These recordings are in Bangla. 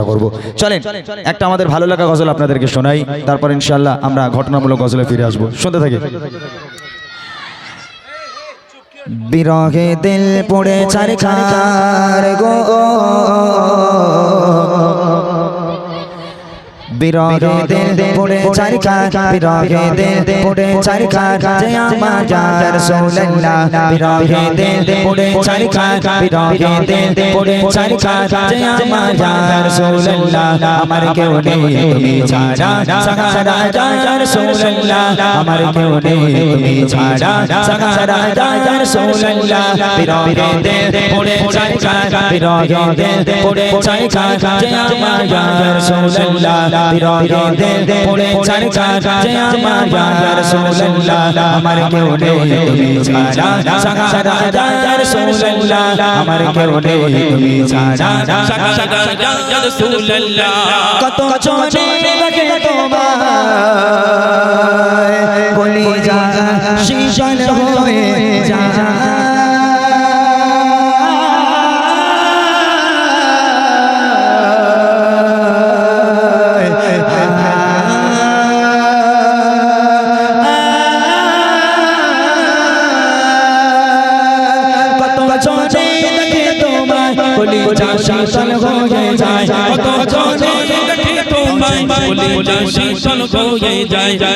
চেষ্টা করব। চলেন, একটা আমাদের ভালো লাগা গজল আপনাদেরকে শোনাই। তারপর ইনশাল্লাহ আমরা ঘটনামূলক গজলে ফিরে আসব। শুনতে থাকি। বিরহে দিল পড়ে চার গো। বিরহে দিল পড়ে চার খার বিরহে দিল পড়ে চার খার জয় আমার জান রাসূলুল্লাহ বিরহে দিল পড়ে চার খার বিরহে দিল পড়ে চার খার জয় আমার জান রাসূলুল্লাহ আমার কেউ নেই তুমি ছাড়া সাহারা জান রাসূলুল্লাহ আমার কেউ নেই তুমি ছাড়া সাহারা জান রাসূলুল্লাহ বিরহে দিল পড়ে চার খার বিরহে দিল পড়ে চার খার জয় আমার জান রাসূলুল্লাহ বিরহে দিল পড়ে চার খার জয় আমার জান রাসূলুল্লাহ আমার কেউ নেই তুমি ছাড়া সাহারা জান রাসূলুল্লাহ আমার কেউ নেই তুমি ছাড়া কত চলে শীতল হয়ে যায় কত চলে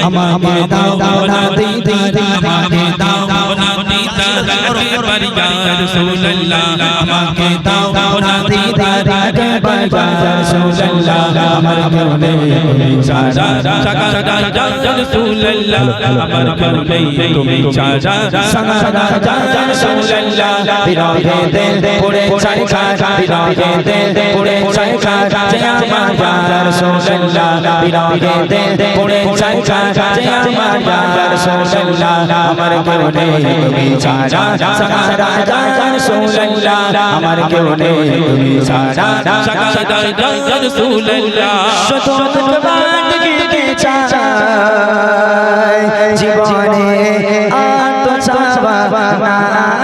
আমাকে দাও না দিদি আমাকে দাও না আমাকে দাও না আমার মনে আমার নেই তুমি ছাড়া সারা জান রাসূলুল্লাহ আমার কেউ নেই তুমি ছাড়া শত বাদ গিয়ে চাই জীবনে আর তো না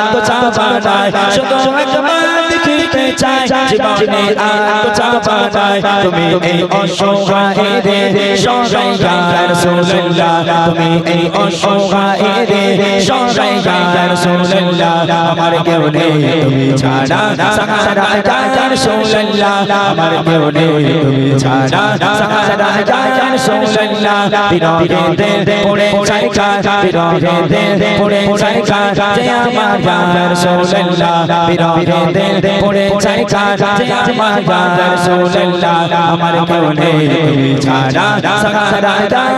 আর তো চাওয়া নাই শুধু একবার দেখিতে চাই। জীবনে আর তো চাওয়া নাই তুমি এই অসহায় রে সহায় রাসূলুল্লাহ তুমি এই অসহায় রে সহায় রাসূলুল্লাহ আমার কেউ নেই তুমি ছাড়া সাহারা রাসূলুল্লাহ আমার কেউ নেই তুমি ছাড়া সাহারা রাসূলুল্লাহ বিরহে দিল পড়ে চাই খা বিরহে দিল পড়ে চাই খা জয় আমার রাসূলুল্লাহ বিরহে দিল পড়ে চাই খা জয় আমার আমার কেউ নেই, তুমি ছাড়া সাহারা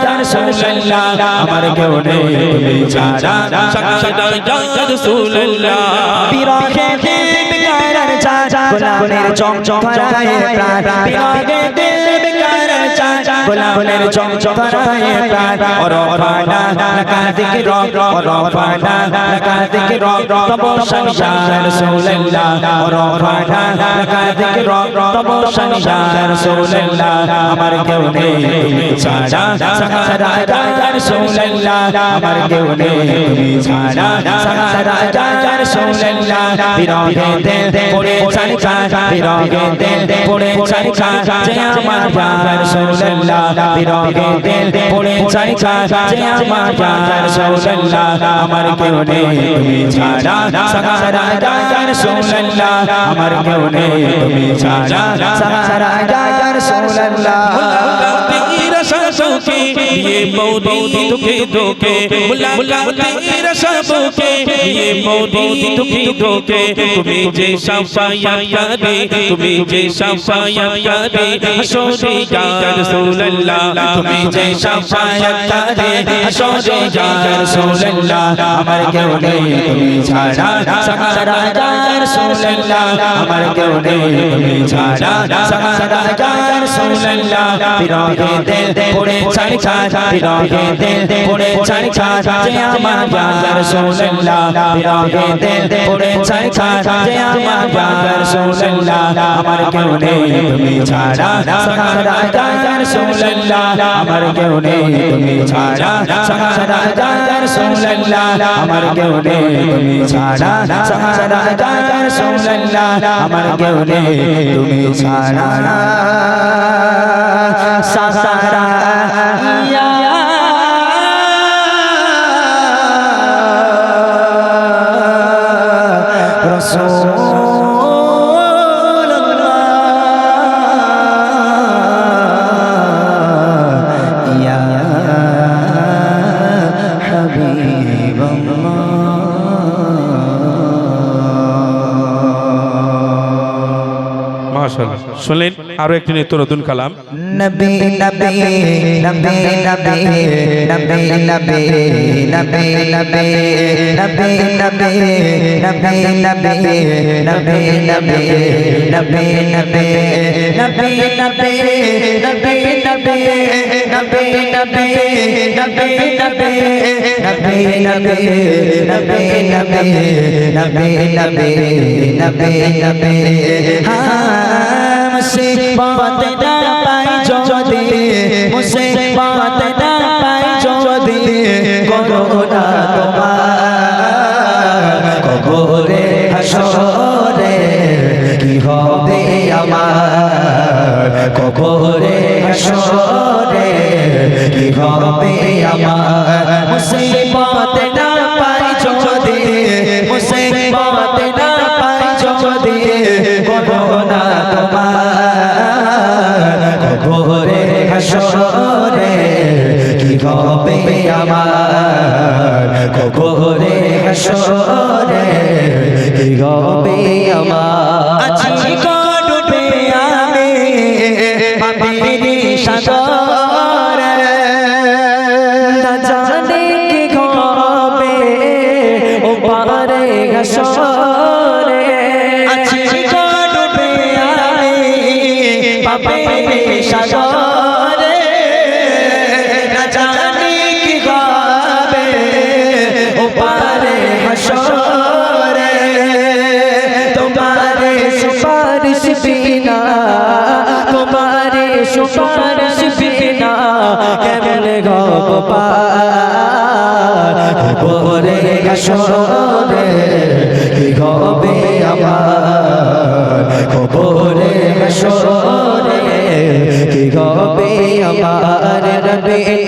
রাসূলুল্লাহ আমার কেউ নেই, তুমি ছাড়া বিরহে দিল বিকারের চাচা গোলামের চমচম করায় প্রাণ বিরহে দিল গোলামের চমচম করায় প্রাণ ওর ফানা লাকা দিকে রব ওর ফানা লাকা দিকে রব তব সংসার রাসূলুল্লাহ ওর ফানা লাকা দিকে রব তব সংসার রাসূলুল্লাহ আমার কেউ নেই তুমি ছাড়া সাহারা রাসূলুল্লাহ আমার কেউ নেই তুমি ছাড়া সাহারা রাসূলুল্লাহ বিরহে দিল পড়ে চাই খা বিরহে দিল পড়ে চাই খা জয় আমার রাসূলুল্লাহ বিরহে দিল, পড়ে চাই খা আমার রাসূলুল্লাহ আমার কেউ নেই, তুমি ছাড়া সাহারা রাসূলুল্লাহ আমার কেউ নেই, তুমি ছাড়া সাহারা রাসূলুল্লাহ ये मौदी दुखे धोके बुलाते रसबोके ये मौदी दुखे धोके तुम्हें जे शफाया यादे तुम्हें जे शफाया यादे हशोरे या रसूल अल्लाह तुम्हें जे शफाया यादे हशोरे या रसूल अल्लाह हमारे क्यों नहीं तुम्हें छाड़ा सहारा या रसूल अल्लाह हमारे क्यों नहीं तुम्हें छाड़ा सहारा या रसूल अल्लाह फिर आगे दिल पूरे चढ़ चढ़ বিরহে দিল পড়ে ছাড় ছাড় যে আমার ইয়া রাসূলুল্লাহ বিরহে দিল পড়ে ছাড় ছাড় যে আমার ইয়া রাসূলুল্লাহ আমার কেউ নেই তুমি আমার কেউ নেই তুমি আমার কেউ নেই তুমি ছাড়া সাহারা মাশাআল্লাহ শুনলেন আরও একটি নিত্য নতুন কালাম নবী আশিক বাঁধে না হাসরে কি হবে আমার? কবরে হাসরে কি হবে আমার? আছি ডুবে আমি পাপির সাগরে না বিনা তোমারে সুপারিশ বিনা কেমন গব পার কি হবে আমার? কবরে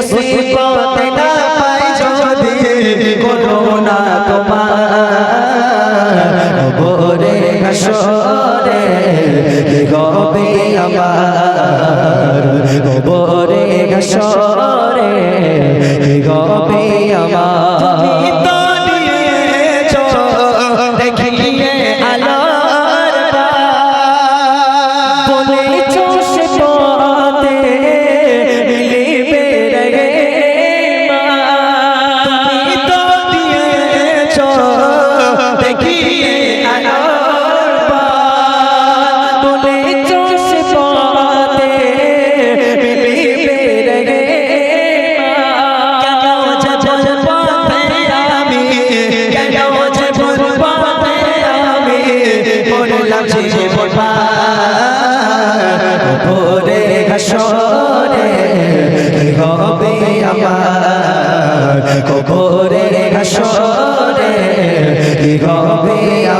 মুসিবত না পাই যদি করোনা তোমার। ভোরে হাসরে গবে আমার। ভোরে হাসরে যে পরে ঘসরে কি হবে আমার? কবরে ঘসরে কি হবে আমার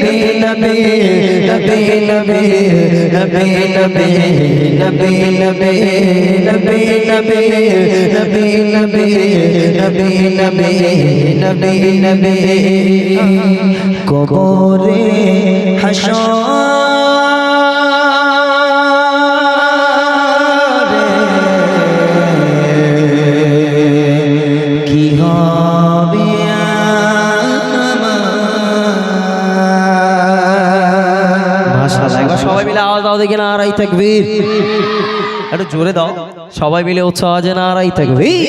নবী নবী নবী নবী নবী নবী নবী নবী নবী নবী নবী নবী নবী নবী নবী কবরে হাসরে নারাই তাকবীর। একটু জোরে দাও। সবাই মিলে উৎসাহ আছে নারাই তাকবীর।